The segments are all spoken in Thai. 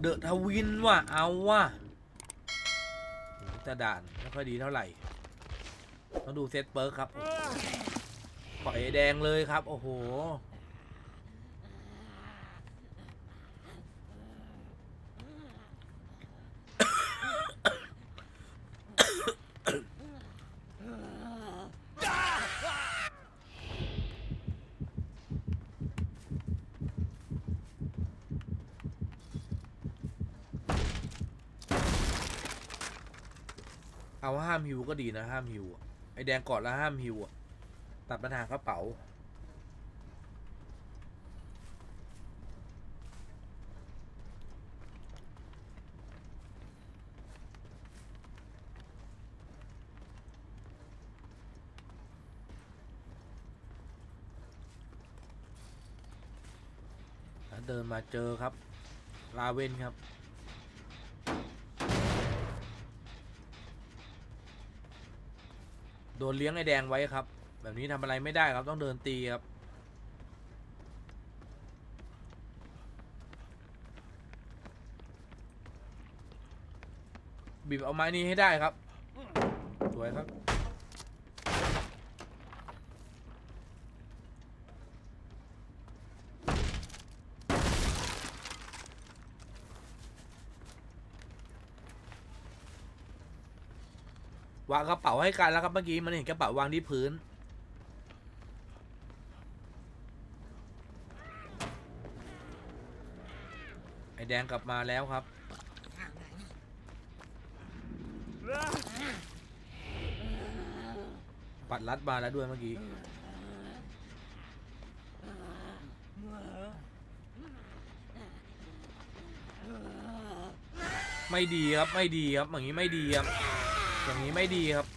เดอะทวินว่ะ เอาว่ะโหแต่ด่านไม่ค่อยดีเท่าไหร่ ต้องดูเซตเปิร์กครับปล่อยแดงเลยครับ โอ้โห เอาห้ามฮิวก็ดีนะห้ามฮิวไอแดงกอดแล้วห้ามฮิวตัดปัญหากระเป๋า เดินมาเจอครับ ลาเวนครับ โด นเลี้ยงไอแดงไว้ครับ แบบนี้ทำอะไรไม่ได้ครับต้องเดินตีครับบีบเอาไม้นี้ให้ได้ครับ สวยครับ วางกระเป๋าให้กันแล้วครับเมื่อกี้มันเห็นกระเป๋าวางที่พื้น ไอแดงกลับมาแล้วครับ ปัดรัดมาแล้วด้วยเมื่อกี้ไม่ดีครับไม่ดีครับอย่างนี้ไม่ดีครับ อย่างนี้ไม่ดีครับ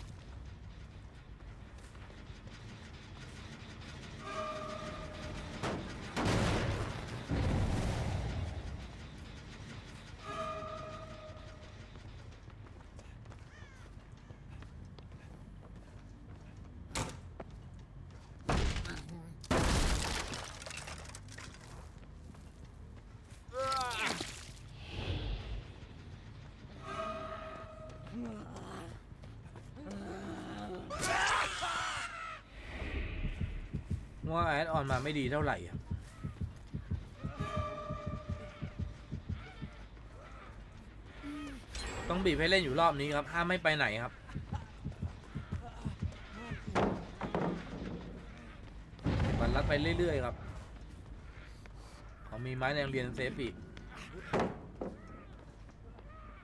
ว่าแอดออนมาไม่ดีเท่าไหร่อะต้องบีบให้เล่นอยู่รอบนี้ครับห้ามไม่ไปไหนครับบันรัดไปเรื่อยๆครับเขามีไม้แดงเรียนเซฟอีก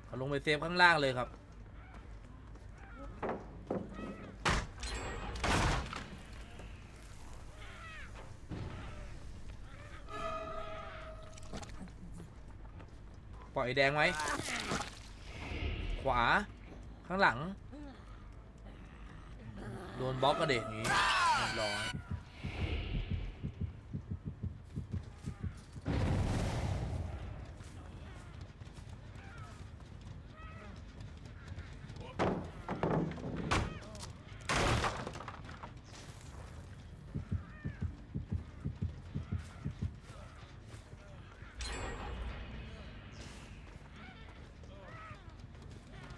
เขาลงไปเซฟข้างล่างเลยครับ ไอยแดงไว้ ขวา ข้างหลัง โดนบล็อกกระเด็กอย่างนี้เรียบร้อย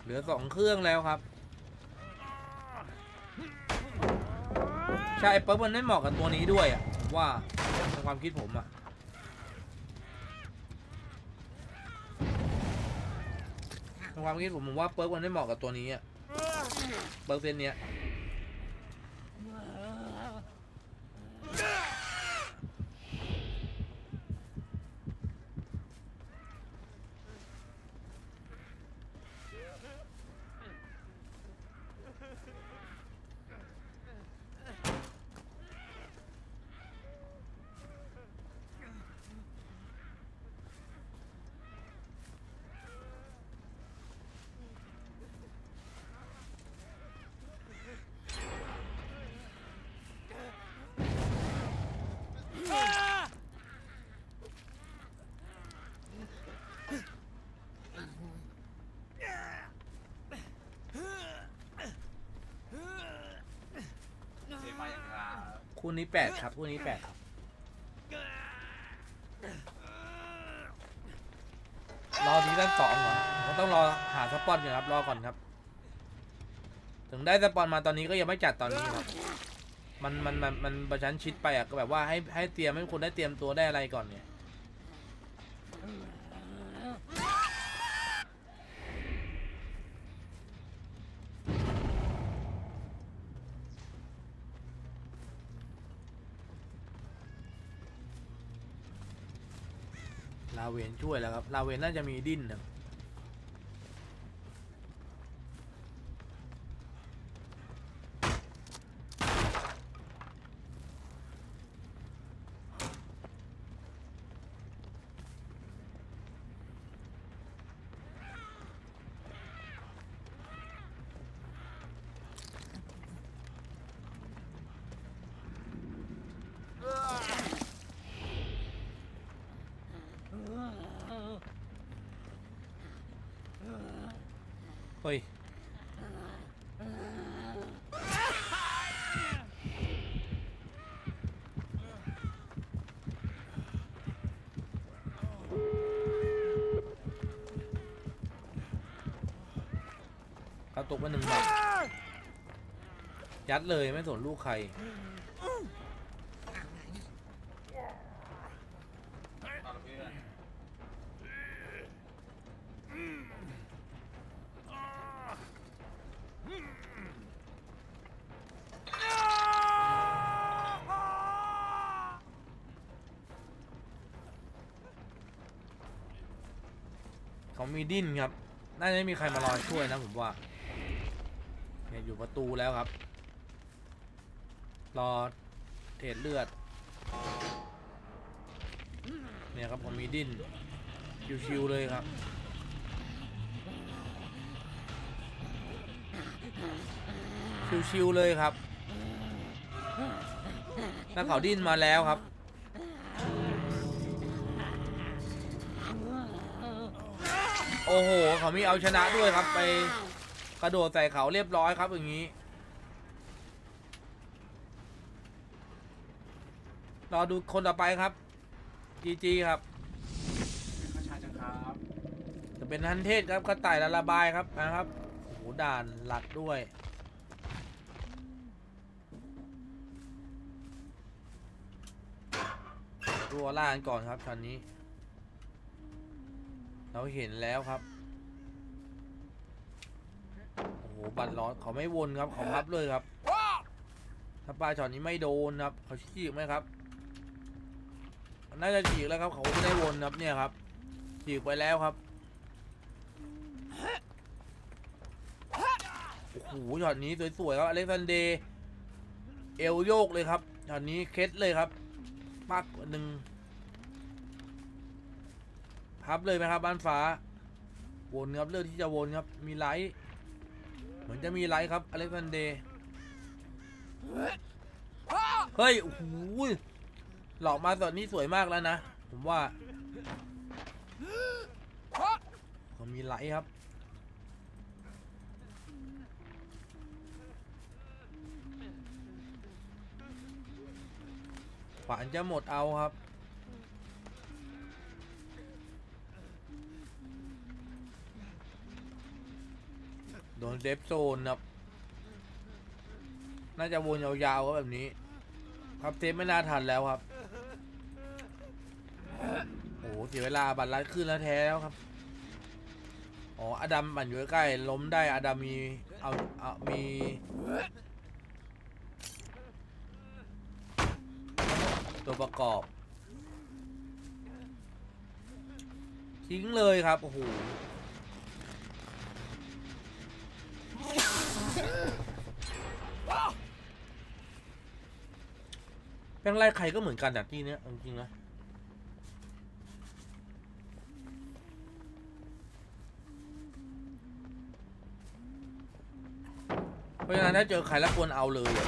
เหลือสองเครื่องแล้วครับ ใช่เปิร์มันไม่เหมาะกับตัวนี้ด้วยอะผมว่าในความคิดผมอะในความคิดผมผมว่าเปิร์มันไม่เหมาะกับตัวนี้อะเปิร์เซนเนี้ย คู่นี้แปดครับคู่นี้แปดครับ รอทีซั่นสองเหรอผมต้องรอหาสปอนก่อนครับ รอก่อนครับ ถึงได้สปอนมาตอนนี้ก็ยังไม่จัดตอนนี้ครับ มันมันมันมันประชันชิดไปอะก็แบบว่าให้ให้เตรียมให้คนได้เตรียมตัวได้อะไรก่อนเนี่ย ลาเวนช่วยแล้วครับลาเวนน่าจะมีดิ้นนะเฮ้ย เขาตกมาหนึ่งบาทยัดเลยไม่สนลูกใคร เขามีดิ้นครับ น่าจะไม่มีใครมารอช่วยนะผมว่า เนี่ยอยู่ประตูแล้วครับ รอเทรดเลือด เนี่ยครับผมมีดิ้นชิวๆเลยครับชิวๆเลยครับแล้วเขาดิ้นมาแล้วครับโอ้โห เขามีเอาชนะด้วยครับไป กระโดดใส่เขาเรียบร้อยครับอย่างนี้ รอดูคนต่อไปครับจีจีครับข้าชาจังครับจะเป็นทันเทศครับกระต่ายละระบายครับนะครับโอ้โหด่านหลักด้วยตัวล่างก่อนครับตอนนี้ เราเห็นแล้วครับ โอ้โห บัตรร้อนเขาไม่วนครับเขาพับเลยครับถ้าปลาช็อตนี้ไม่โดนครับ เขาฉีกไหมครับ น่าจะฉีกแล้วครับ เขาไม่ได้วนครับเนี่ยครับฉีกไปแล้วครับโอ้โหช็อตนี้สวยๆครับอเล็กซานเดย์เอวโยกเลยครับช็อตนี้เคล็ดเลยครับมากกว่าหนึ่งพับเลยไหมครับบ้านฟ้าวนครับเลือกที่จะวนครับมีไลท์ เหมือนจะมีไลท์ครับ อเล็กซานเดย์เฮ้ยโอ้โหหลอกมาตอนนี้สวยมากแล้วนะ ผมว่าเขามีไลท์ครับ ขวานจะหมดเอาครับ โดนเซฟโซนครับ น่าจะวนยาวๆครับแบบนี้ ครับเซฟไม่น่าทันแล้วครับ โอ้โหเสียเวลาบัตรลัดขึ้นแล้วแท้แล้วครับ อ๋ออดัมบั่นอยู่ใกล้ล้มได้อดัมมีเอาเอามีตัวประกอบ ทิ้งเลยครับ โอ้โห เป็นไรใครก็เหมือนกันอะที่เนี้ยเอาจริงๆนะเพราะฉะนั้นถ้าเจอใครแล้วควรเอาเลยอะ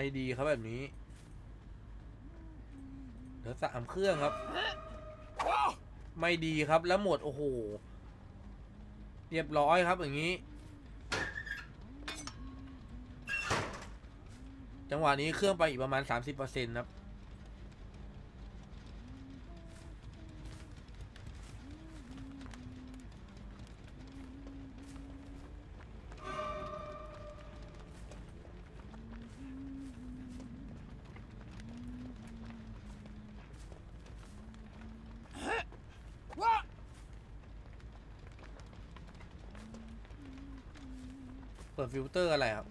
ไม่ดีครับแบบนี้เหลือสามเครื่องครับ ไม่ดีครับแล้วหมด โอ้โห เรียบร้อยครับอย่างนี้ จังหวะนี้เครื่องไปอีกประมาณ 30%ครับ เปิดฟิลเตอร์อะไรครับ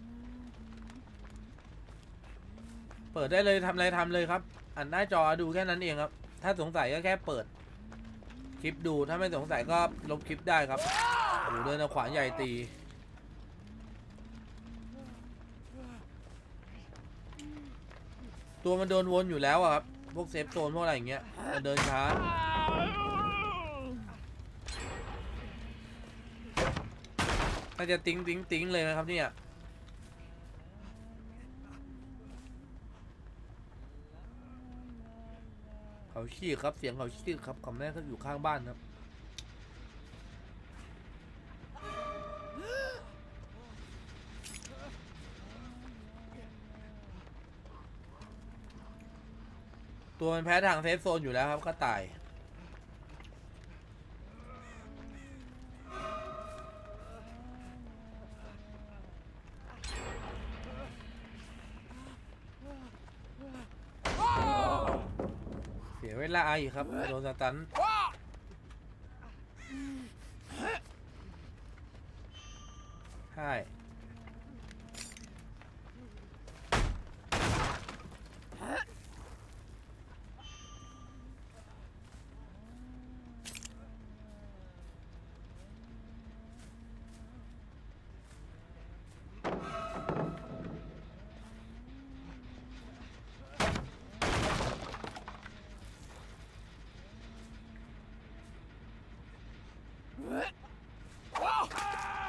เปิดได้เลยทำอะไรทำเลยครับอันหน้าจอดูแค่นั้นเองครับ ถ้าสงสัยก็แค่เปิด คลิปดูถ้าไม่สงสัยก็ลบคลิปได้ครับโอ้โหเดินเอาขวานใหญ่ตี ตัวมันโดนวนอยู่แล้วอะครับ พวกเซฟโซนพวกอะไรอย่างเงี้ยมันเดินช้า น่าจะติ้งติ้งติ้งเลยนะครับเนี่ยเขาชี้ครับเสียงเขาชี้ครับคำแรกก็อยู่ข้างบ้านครับตัวมันแพ้ทางเซฟโซนอยู่แล้วครับก็ตาย สียเวลาอีกครับโดนสตันใช่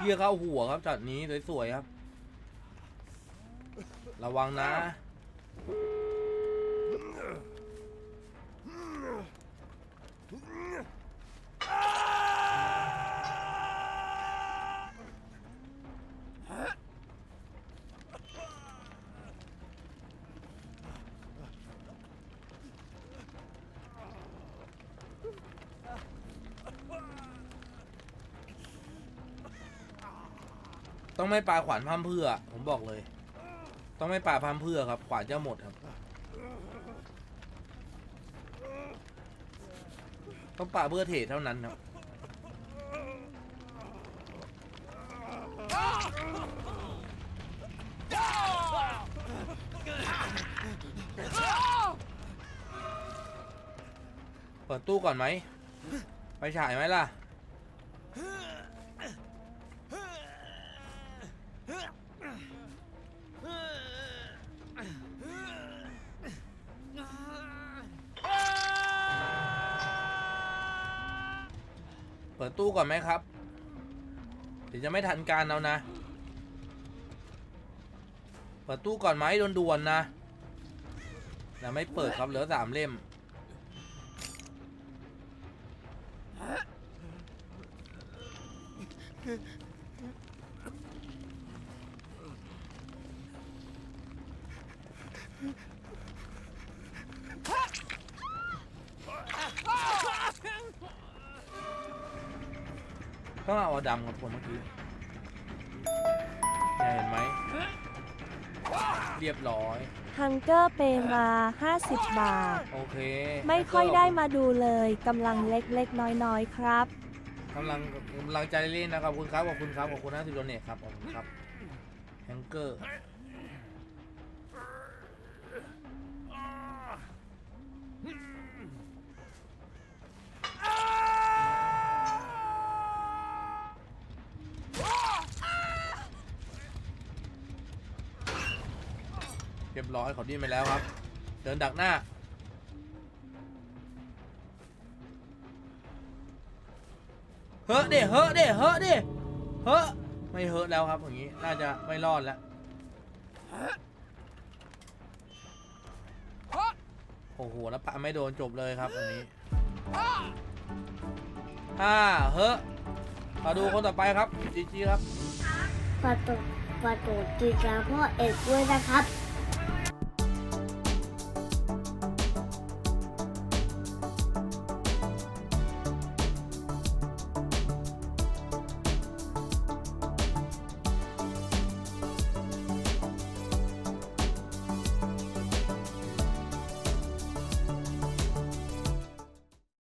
เยี่ยเข้าหัวครับจัดนี้สวยๆครับ ระวังนะ ต้องไม่ปลาขวานพร่ำเพื่อ ผมบอกเลย ต้องไม่ปลาพร่ำเพื่อครับ ขวานจะหมดครับ ต้องปลาเพื่อเทเท่านั้นครับเปิดตู้ก่อนไหม ไปฉายไหมล่ะ เปิดตู้ก่อนไหมครับ เดี๋ยวจะไม่ทันการแล้วนะ เปิดตู้ก่อนไหมด่วนๆนะแล้วไม่เปิดครับเหลือสามเล่ม ต้องเอาดำกับผมเมื่อกี้เนี่ยเห็นไหมเรียบร้อย ฮังเกอร์เปมา 50 บาท โอเคไม่ค่อยได้มาดูเลยกำลังเล็กๆ น้อยๆ ครับ กำลังกำลังใจเล่นนะครับขอบคุณครับขอบคุณครับขอบคุณนะสิโดเนทครับขอบคุณครับแฮงเกอร์ รียบร้อยเขาดิ้นไปแล้วครับ เดินดักหน้า เฮ้อเด้เฮ้อเด้เฮ้อเด้เฮ้อไม่เฮ้อแล้วครับอย่างนี้น่าจะไม่รอดแล้วโอ้โหแล้วปะไม่โดนจบเลยครับอันนี้ห้าเฮ้อมาดูคนต่อไปครับจีจีครับ ฝากกดฝากกดติดตามพ่อเอกด้วยนะครับ